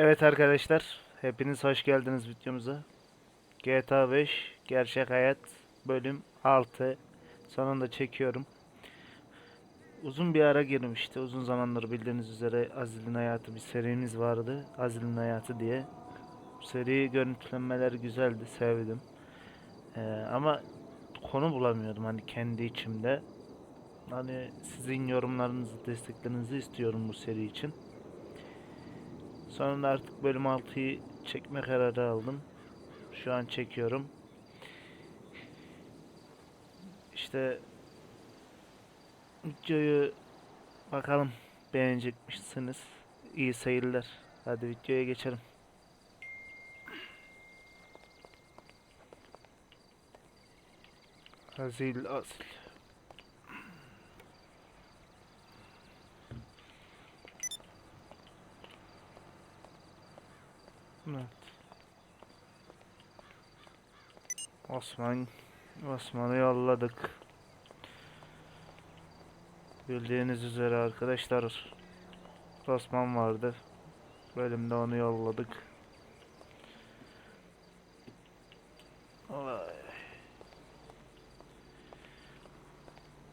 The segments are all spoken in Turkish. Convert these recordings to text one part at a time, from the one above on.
Evet arkadaşlar, hepiniz hoş geldiniz videomuza. GTA 5 Gerçek Hayat bölüm 6 sonunda çekiyorum. Uzun bir ara girmişti. Uzun zamandır bildiğiniz üzere Azil'in Hayatı bir serimiz vardı. Azil'in Hayatı diye. Seri görüntülenmeler güzeldi, sevdim. Ee, ama konu bulamıyordum hani kendi içimde. Hani sizin yorumlarınızı, desteklerinizi istiyorum bu seri için. Sonunda artık bölüm 6'yı çekme kararı aldım. Şu an çekiyorum. İşte videoyu bakalım beğenecek misiniz? İyi seyirler. Hadi videoya geçelim. Azil Azil. Evet. Osman Osman'ı yolladık. Bildiğiniz üzere arkadaşlar Osman vardı. Bölümde onu yolladık.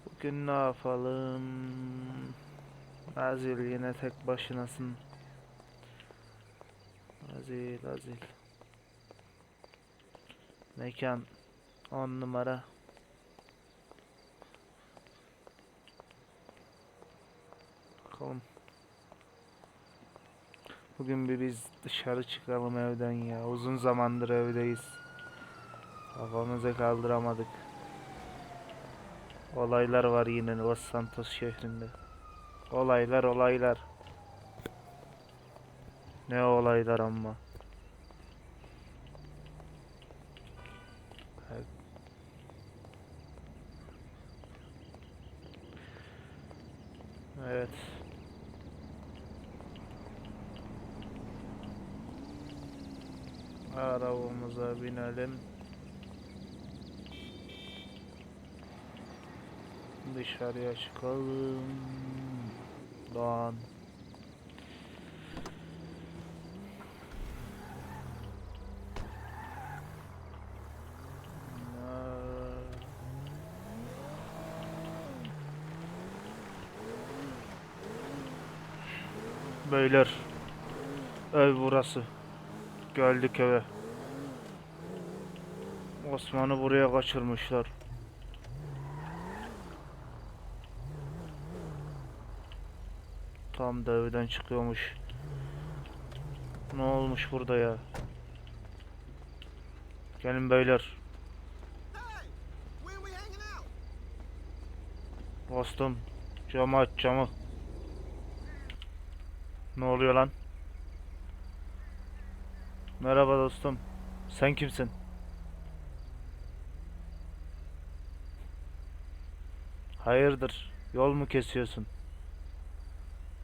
Bugün ne yapalım? Azil yine tek başınasın. Azil Azil. Mekan 10 numara. Bakalım. Bugün bir biz dışarı çıkalım evden ya. Uzun zamandır evdeyiz. Kafamızı kaldıramadık. Olaylar var yine Los Santos şehrinde. Olaylar olaylar. Ne olaylar ama. Evet. Arabamıza binelim. Dışarıya çıkalım. Doğan. Beyler. Ev burası. Geldik eve. Osman'ı buraya kaçırmışlar. Tam da evden çıkıyormuş. Ne olmuş burada ya? Gelin beyler. Dostum. Camı aç camı. Ne oluyor lan? Merhaba dostum. Sen kimsin? Hayırdır? Yol mu kesiyorsun?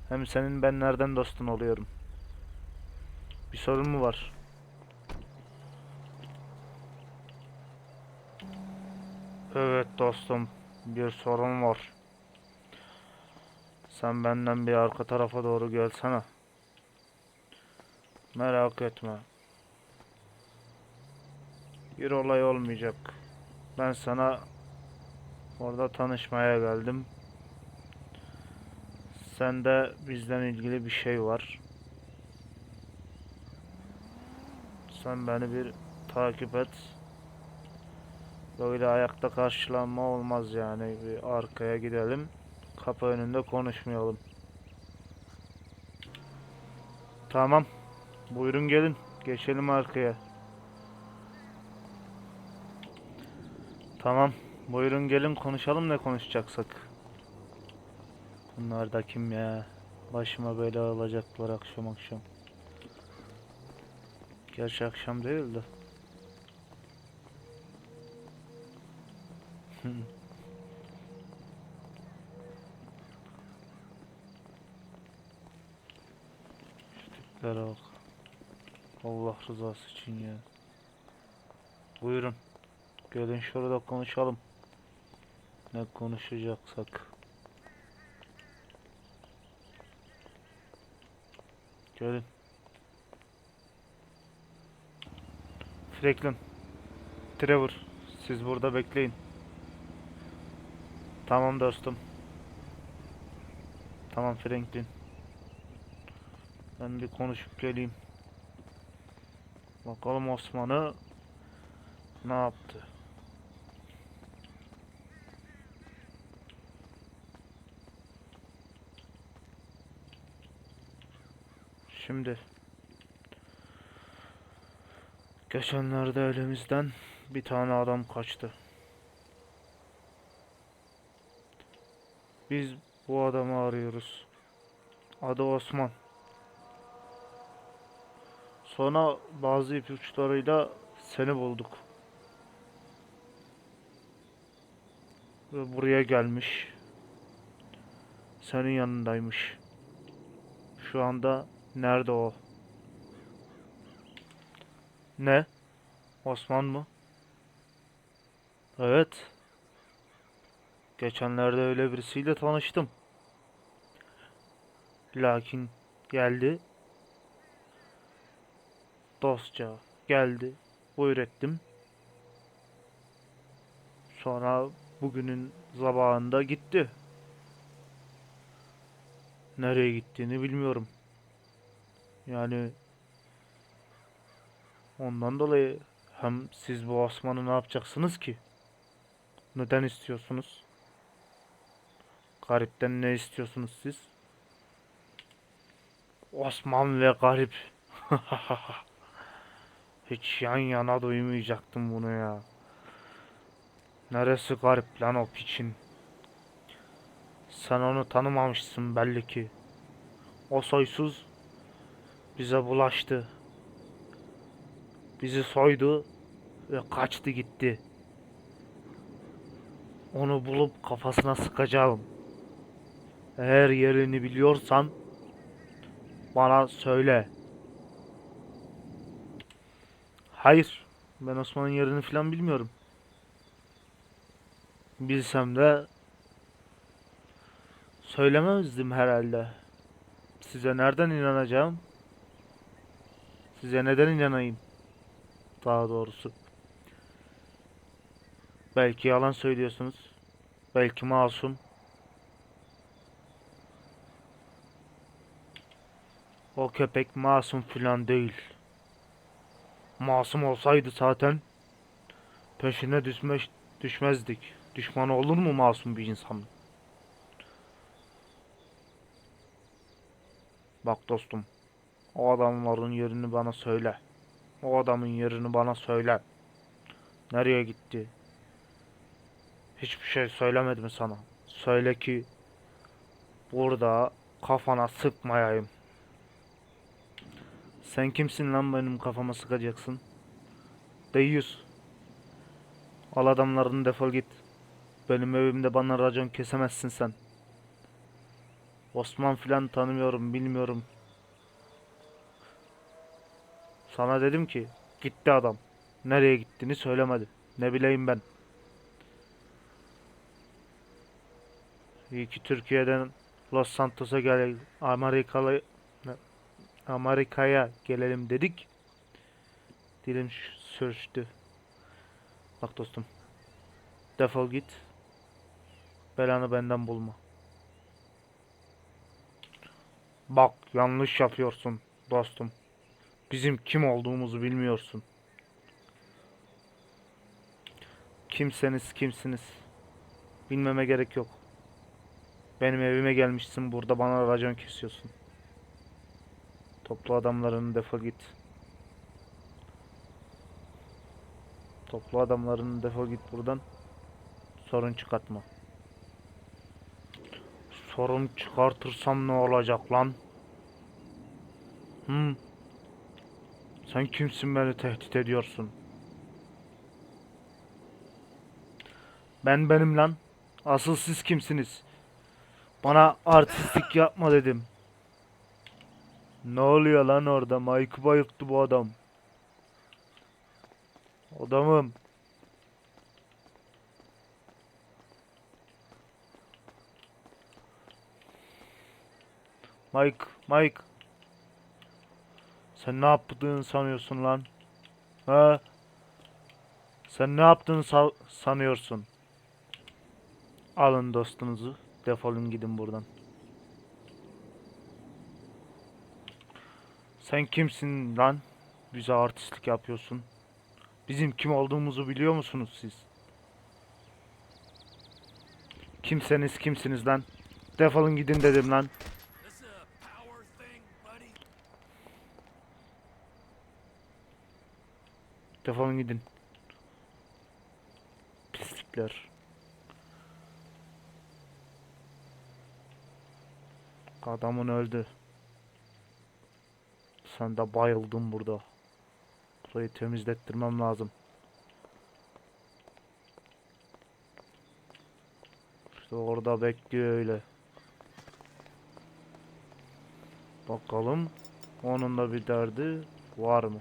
Hem senin ben nereden dostun oluyorum? Bir sorun mu var? Evet dostum. Bir sorun var. Sen benden bir arka tarafa doğru gelsene. Merak etme. Bir olay olmayacak. Ben sana orada tanışmaya geldim. Sende bizden ilgili bir şey var. Sen beni bir takip et. Böyle ayakta karşılanma olmaz yani. Bir arkaya gidelim. Kapı önünde konuşmayalım. Tamam. Buyurun gelin. Geçelim arkaya. Tamam. Buyurun gelin konuşalım ne konuşacaksak. Bunlar da kim ya? Başıma böyle alacaklar akşam akşam. Gerçi akşam değil de. Tiplere bak. Allah rızası için ya. Buyurun. Gelin şurada konuşalım. Ne konuşacaksak. Gelin. Franklin. Trevor. Siz burada bekleyin. Tamam dostum. Tamam Franklin. Ben bir konuşup geleyim. Bakalım Osman'ı ne yaptı? Şimdi geçenlerde elimizden bir tane adam kaçtı. Biz bu adamı arıyoruz. Adı Osman. Sonra bazı ipuçlarıyla seni bulduk. Ve buraya gelmiş. Senin yanındaymış. Şu anda nerede o? Ne? Osman mı? Evet. Geçenlerde öyle birisiyle tanıştım. Lakin geldi. Dostça geldi. Buyur ettim. Sonra bugünün sabahında gitti. Nereye gittiğini bilmiyorum. Yani ondan dolayı hem siz bu Osman'ı ne yapacaksınız ki? Neden istiyorsunuz? Garipten ne istiyorsunuz siz? Osman ve garip. Hiç yan yana duymayacaktım bunu ya. Neresi garip lan o piçin? Sen onu tanımamışsın belli ki. O soysuz bize bulaştı. Bizi soydu ve kaçtı gitti. Onu bulup kafasına sıkacağım. Eğer yerini biliyorsan bana söyle. Hayır, ben Osman'ın yerini falan bilmiyorum. Bilsem de söylemezdim herhalde. Size nereden inanacağım? Size neden inanayım? Daha doğrusu. Belki yalan söylüyorsunuz. Belki masum. O köpek masum filan değil. Masum olsaydı zaten peşine düşmez, düşmezdik. Düşman olur mu masum bir insan? Bak dostum. O adamların yerini bana söyle. O adamın yerini bana söyle. Nereye gitti? Hiçbir şey söylemedi mi sana? Söyle ki burada kafana sıkmayayım. Sen kimsin lan benim kafama sıkacaksın? Deyyus. Al adamlarını defol git. Benim evimde bana racon kesemezsin sen. Osman filan tanımıyorum, bilmiyorum. Sana dedim ki gitti adam. Nereye gittiğini söylemedi. Ne bileyim ben. İyi ki Türkiye'den Los Santos'a gel Amerikalı Amerika'ya gelelim dedik. Dilim sürçtü. Bak dostum. Defol git. Belanı benden bulma. Bak yanlış yapıyorsun dostum. Bizim kim olduğumuzu bilmiyorsun. Kimseniz kimsiniz. Bilmeme gerek yok. Benim evime gelmişsin burada bana racon kesiyorsun. Toplu adamlarını defol git. Toplu adamlarını defol git buradan. Sorun çıkartma. Sorun çıkartırsam ne olacak lan? Hmm. Sen kimsin beni tehdit ediyorsun? Ben benim lan. Asıl siz kimsiniz? Bana artistlik yapma dedim. Ne oluyor lan orada? Mike'ı bayılttı bu adam. Adamım. Mike, Mike. Sen ne yaptığını sanıyorsun lan? Ha? Sen ne yaptığını sa- sanıyorsun? Alın dostunuzu. Defolun gidin buradan. Sen kimsin lan? Bize artistlik yapıyorsun. Bizim kim olduğumuzu biliyor musunuz siz? Kimseniz kimsiniz lan? Defolun gidin dedim lan. Defolun gidin. Pislikler. Adamın öldü. Sen de bayıldın burada. Burayı temizlettirmem lazım. İşte orada bekliyor öyle. Bakalım onun da bir derdi var mı?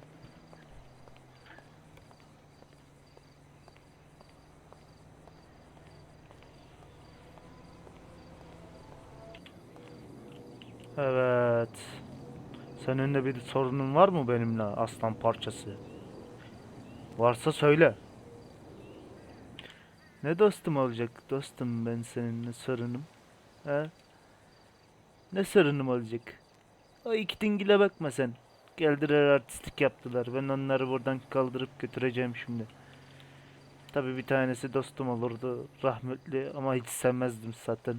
Evet. Senin de bir sorunun var mı benimle aslan parçası? Varsa söyle. Ne dostum olacak? Dostum ben seninle sorunum. He? Ne sorunum olacak? O iki dingile bakma sen. Geldiler artistik yaptılar. Ben onları buradan kaldırıp götüreceğim şimdi. Tabii bir tanesi dostum olurdu. Rahmetli ama hiç sevmezdim zaten.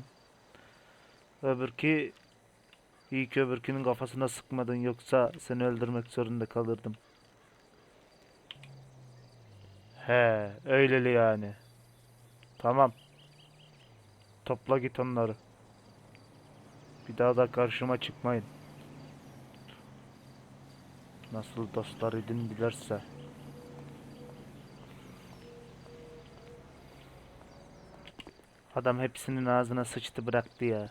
Öbürki İyi ki öbürkünün kafasına sıkmadın yoksa seni öldürmek zorunda kalırdım. He, öyleli yani. Tamam. Topla git onları. Bir daha da karşıma çıkmayın. Nasıl dostlar idin bilirse. Adam hepsinin ağzına sıçtı bıraktı ya.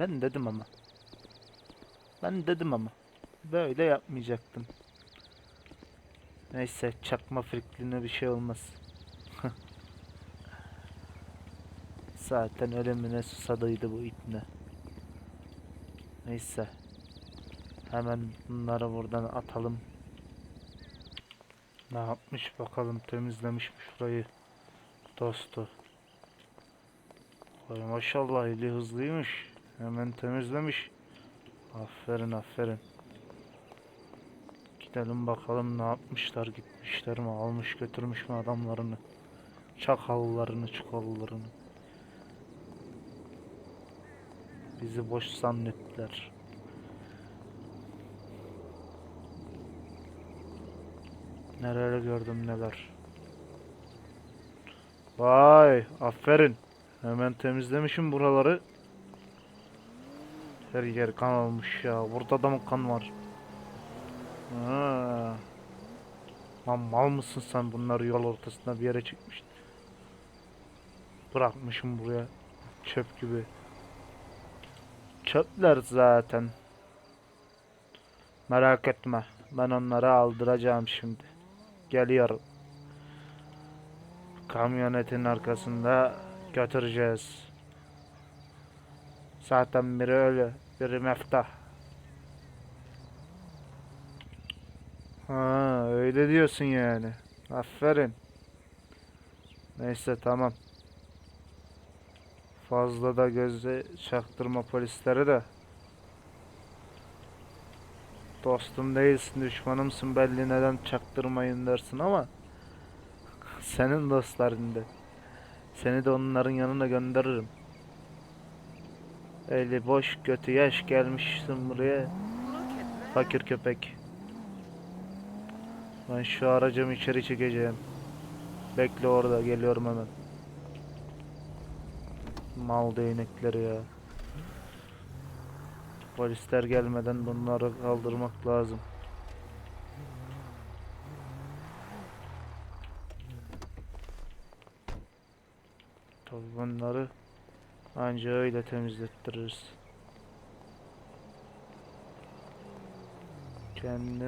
Ben dedim ama. Ben dedim ama. Böyle yapmayacaktım. Neyse çakma frikline bir şey olmaz. Zaten ölümüne susadıydı bu ipne. Neyse. Hemen bunları buradan atalım. Ne yapmış bakalım temizlemiş mi şurayı. Dostu. Vay maşallah eli hızlıymış. Hemen temizlemiş. Aferin aferin. Gidelim bakalım ne yapmışlar gitmişler mi almış götürmüş mü adamlarını. Çakallarını çukallarını. Bizi boş zannettiler. Neler gördüm neler. Vay aferin. Hemen temizlemişim buraları. Her yer kan olmuş ya. Burada da mı kan var? Ha. Lan mal mısın sen bunları yol ortasında bir yere çekmişsin. Bırakmışım buraya. Çöp gibi. Çöpler zaten. Merak etme. Ben onları aldıracağım şimdi. Geliyorum. Kamyonetin arkasında götüreceğiz. Zaten biri ölü, biri meftah. Ha, öyle diyorsun yani. Aferin. Neyse tamam. Fazla da gözle çaktırma polisleri de. Dostum değilsin, düşmanımsın belli neden çaktırmayın dersin ama senin dostların da. Seni de onların yanına gönderirim. Eli boş götü yaş gelmişsin buraya. Fakir köpek. Ben şu aracımı içeri çekeceğim. Bekle orada geliyorum hemen. Mal değnekleri ya. Polisler gelmeden bunları kaldırmak lazım. Tabii bunları anca öyle temizlettiririz. Kendi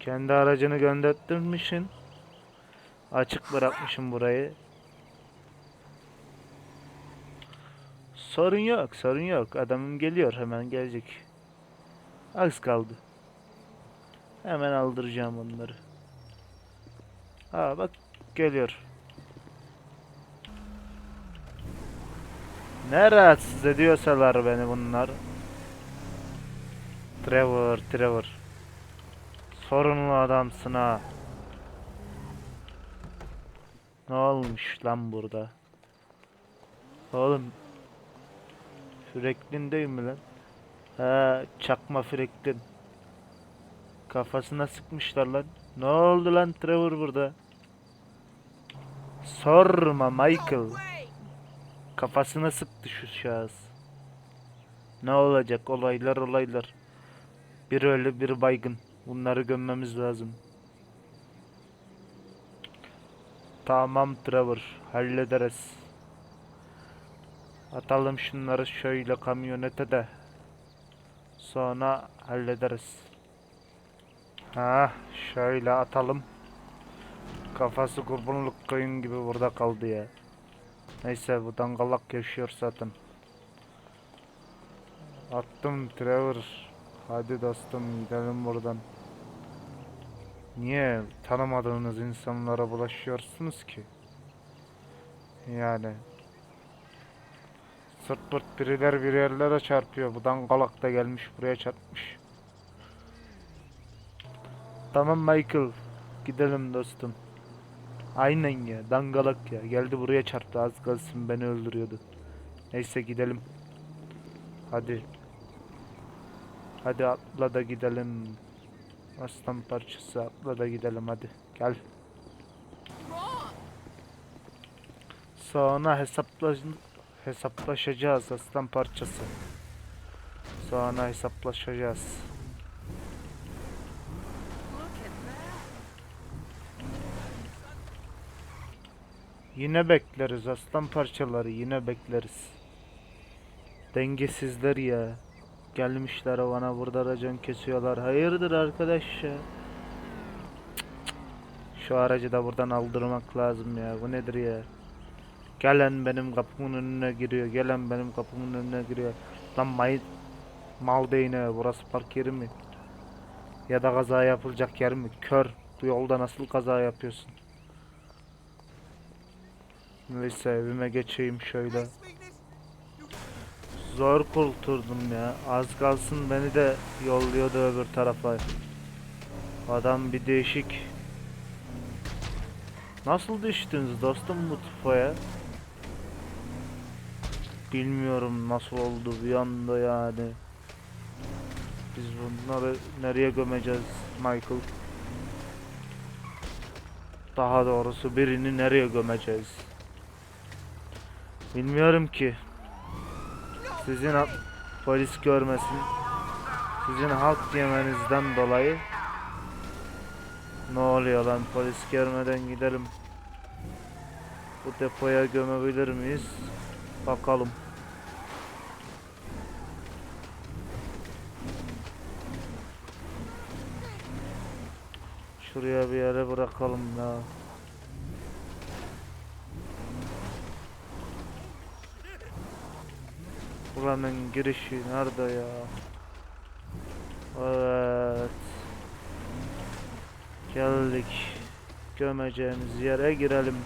kendi aracını gönderttirmişsin. Açık bırakmışım burayı. Sorun yok, sorun yok. Adamım geliyor, hemen gelecek. Az kaldı. Hemen aldıracağım onları. Aa bak geliyor. Ne rahatsız ediyorsalar beni bunlar. Trevor, Trevor. Sorunlu adamsın ha. Ne olmuş lan burada? Oğlum. Franklin değil mi lan? Ha, çakma Franklin. Kafasına sıkmışlar lan. Ne oldu lan Trevor burada? Sorma Michael. Kafasına sıktı şu şahıs. Ne olacak olaylar olaylar. Bir ölü bir baygın. Bunları gömmemiz lazım. Tamam Trevor hallederiz. Atalım şunları şöyle kamyonete de. Sonra hallederiz. Ha, şöyle atalım. Kafası kurbanlık koyun gibi burada kaldı ya. Neyse bu dangalak yaşıyor zaten. Attım Trevor. Hadi dostum gidelim buradan. Niye tanımadığınız insanlara bulaşıyorsunuz ki? Yani. Sırt pırt biriler bir yerlere çarpıyor. Bu dangalak da gelmiş buraya çarpmış. Tamam Michael. Gidelim dostum. Aynen ya dangalak ya. Geldi buraya çarptı az kalsın beni öldürüyordu. Neyse gidelim. Hadi. Hadi atla da gidelim. Aslan parçası atla da gidelim hadi. Gel. Sonra hesaplaş hesaplaşacağız aslan parçası. Sonra hesaplaşacağız. Yine bekleriz aslan parçaları yine bekleriz. Dengesizler ya. Gelmişler bana burada racon kesiyorlar. Hayırdır arkadaş ya? Şu aracı da buradan aldırmak lazım ya. Bu nedir ya? Gelen benim kapımın önüne giriyor. Gelen benim kapımın önüne giriyor. Lan may mal değine burası park yeri mi? Ya da kaza yapılacak yer mi? Kör. Bu yolda nasıl kaza yapıyorsun? Neyse evime geçeyim şöyle. Zor kurtuldum ya. Az kalsın beni de yolluyordu öbür tarafa. Adam bir değişik. Nasıl düştünüz dostum bu tufaya? Bilmiyorum nasıl oldu bir anda yani. Biz bunları nereye gömeceğiz Michael? Daha doğrusu birini nereye gömeceğiz? Bilmiyorum ki. Sizin polis görmesin. Sizin halk yemenizden dolayı ne oluyor lan polis görmeden gidelim. Bu depoya gömebilir miyiz? Bakalım. Şuraya bir yere bırakalım ya. Buranın girişi nerede ya? Evet. Geldik. Gömeceğimiz yere girelim.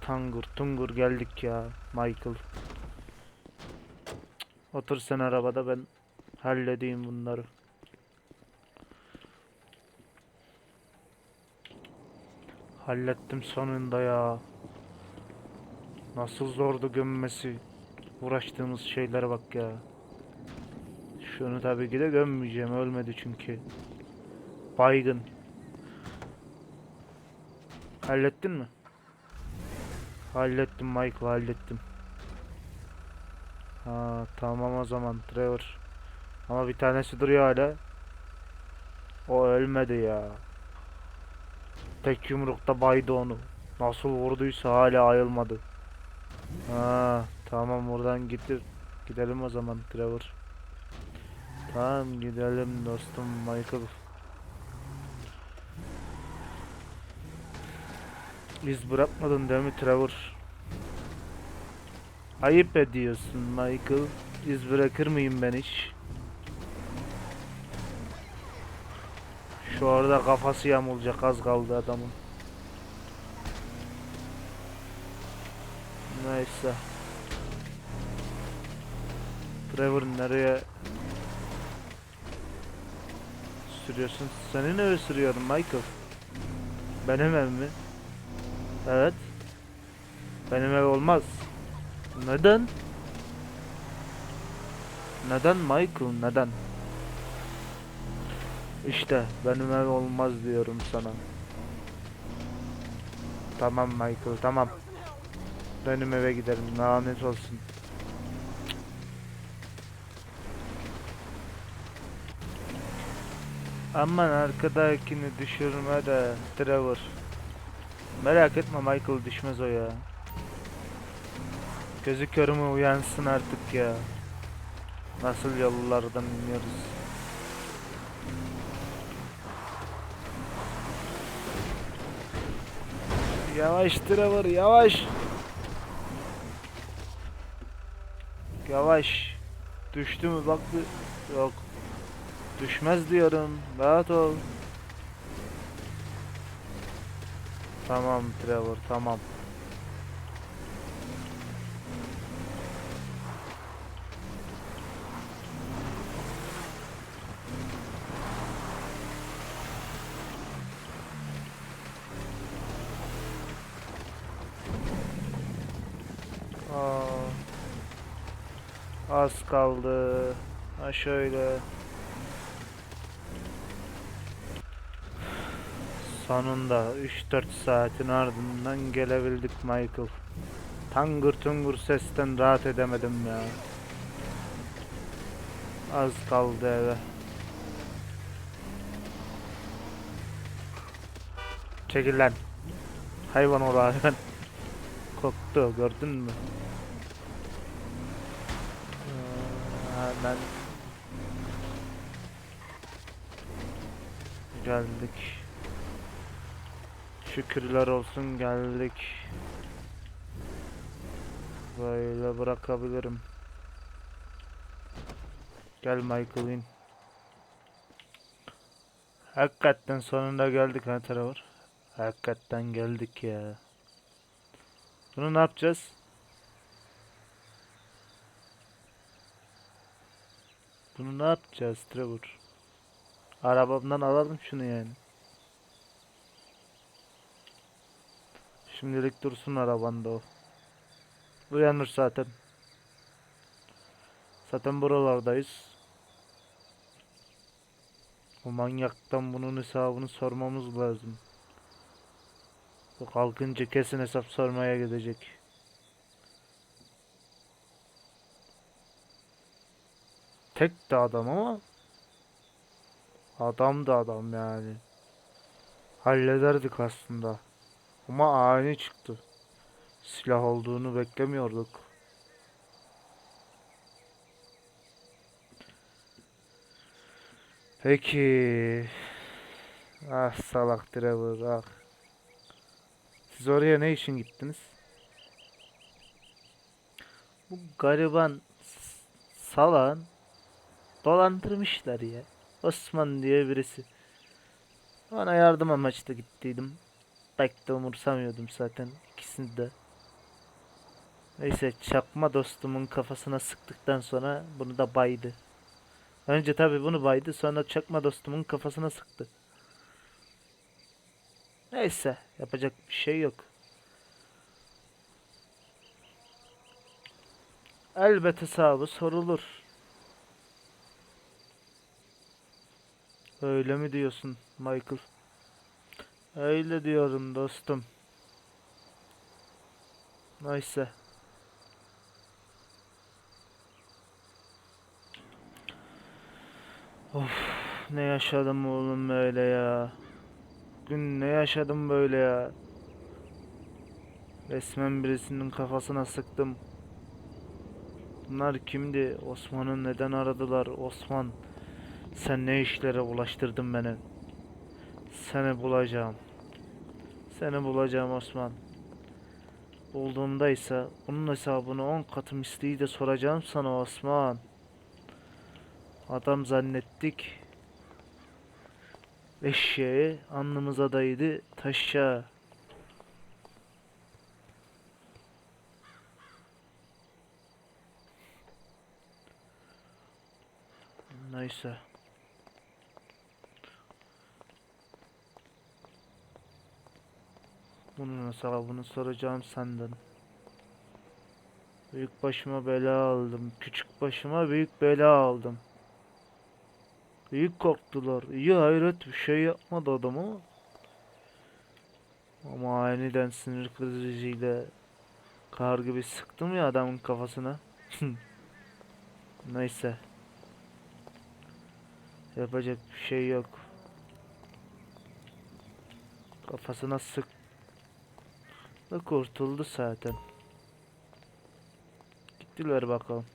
Tangur tungur geldik ya Michael. Otur sen arabada ben halledeyim bunları. Hallettim sonunda ya. Nasıl zordu gömmesi. Uğraştığımız şeylere bak ya. Şunu tabii ki de gömmeyeceğim. Ölmedi çünkü. Baygın. Hallettin mi? Hallettim Michael hallettim. Ha tamam o zaman Trevor. Ama bir tanesi duruyor hala. O ölmedi ya. Tek yumrukta baydı onu. Nasıl vurduysa hala ayılmadı. Ha, tamam buradan gidir. Gidelim o zaman Trevor. Tamam gidelim dostum Michael. İz bırakmadın değil mi Trevor? Ayıp ediyorsun Michael. İz bırakır mıyım ben hiç? Şu arada kafası yamulacak az kaldı adamın. Neyse. Trevor nereye sürüyorsun? Seni ne sürüyorum Michael? Benim ev mi? Evet. Benim ev olmaz. Neden? Neden Michael neden? İşte benim ev olmaz diyorum sana. Tamam Michael tamam. Benim eve gidelim lanet olsun. Aman arkadakini düşürme de Trevor. Merak etme Michael düşmez o ya. Gözü kör mü uyansın artık ya. Nasıl yollardan iniyoruz. Yavaş Trevor yavaş. Yavaş. Düştü mü bak bir- Yok. Düşmez diyorum. Rahat ol. Tamam Trevor tamam. Aa, az kaldı. Ha şöyle. Sonunda 3-4 saatin ardından gelebildik Michael. Tangır tungur sesten rahat edemedim ya. Az kaldı eve. Çekil lan. Hayvan ol hayvan. Koktu gördün mü? Hemen geldik. Şükürler olsun geldik. Böyle bırakabilirim. Gel Michael in. Hakikaten sonunda geldik ha Trevor. Hakikaten geldik ya. Bunu ne yapacağız? Bunu ne yapacağız Trevor? Arabamdan alalım şunu yani. Şimdilik dursun arabanda o. Uyanır zaten. Zaten buralardayız. O manyaktan bunun hesabını sormamız lazım. Bu kalkınca kesin hesap sormaya gidecek. Tek de adam ama adam da adam yani. Hallederdik aslında. Ama ani çıktı. Silah olduğunu beklemiyorduk. Peki. Ah salak Trevor ah. Siz oraya ne için gittiniz? Bu gariban s- salağın dolandırmışlar ya. Osman diye birisi. Ona yardım amaçlı gittiydim. Pek de umursamıyordum zaten ikisini de. Neyse çakma dostumun kafasına sıktıktan sonra bunu da baydı. Önce tabi bunu baydı sonra çakma dostumun kafasına sıktı. Neyse yapacak bir şey yok. Elbet hesabı sorulur. Öyle mi diyorsun Michael? Öyle diyorum dostum. Neyse. Of ne yaşadım oğlum böyle ya. Gün ne yaşadım böyle ya. Resmen birisinin kafasına sıktım. Bunlar kimdi? Osman'ı neden aradılar? Osman sen ne işlere ulaştırdın beni? Seni bulacağım. Seni bulacağım Osman. olduğumdaysa bunun hesabını 10 katı misliyi de soracağım sana Osman. Adam zannettik. Eşeği alnımıza daydı taşa. Neyse. Bunun hesabını soracağım senden. Büyük başıma bela aldım. Küçük başıma büyük bela aldım. Büyük korktular. İyi hayret bir şey yapmadı adam ama. Ama aniden sinir krizisiyle kar gibi sıktım ya adamın kafasına. Neyse. Yapacak bir şey yok. Kafasına sık. Ve kurtuldu zaten. Gittiler bakalım.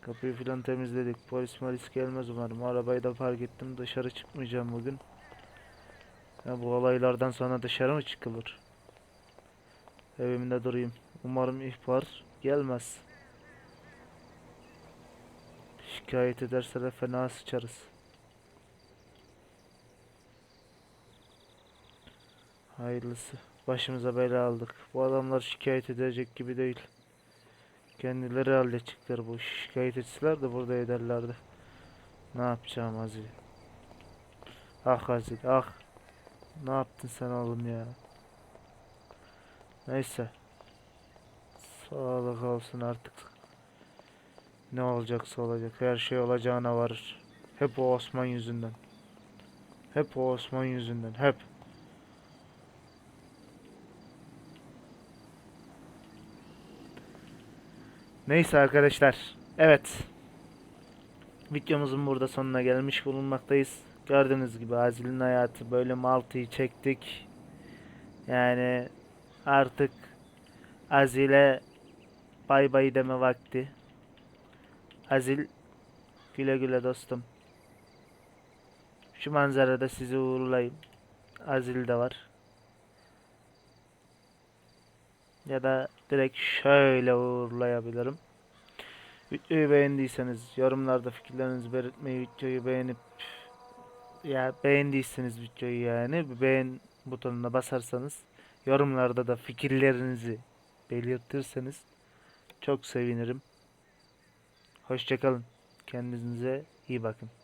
Kapıyı filan temizledik. Polis malis gelmez umarım. Arabayı da park ettim. Dışarı çıkmayacağım bugün. Ya bu olaylardan sonra dışarı mı çıkılır? Evimde durayım. Umarım ihbar gelmez. Şikayet ederse de fena sıçarız. Hayırlısı. Başımıza bela aldık. Bu adamlar şikayet edecek gibi değil. Kendileri halledecekler bu işi. Şikayet etseler de burada ederlerdi. Ne yapacağım Azil? Ah Azil ah. Ne yaptın sen oğlum ya? Neyse. Sağlık olsun artık. Ne olacaksa olacak. Her şey olacağına varır. Hep o Osman yüzünden. Hep o Osman yüzünden. Hep. Neyse arkadaşlar. Evet. Videomuzun burada sonuna gelmiş bulunmaktayız. Gördüğünüz gibi Azil'in hayatı böyle Malta'yı çektik. Yani artık Azil'e bay bay deme vakti. Azil güle güle dostum. Şu manzarada sizi uğurlayayım. Azil de var. Ya da direkt şöyle uğurlayabilirim. Videoyu beğendiyseniz yorumlarda fikirlerinizi belirtmeyi, videoyu beğenip ya beğendiyseniz videoyu yani beğen butonuna basarsanız yorumlarda da fikirlerinizi belirtirseniz çok sevinirim. Hoşçakalın. Kendinize iyi bakın.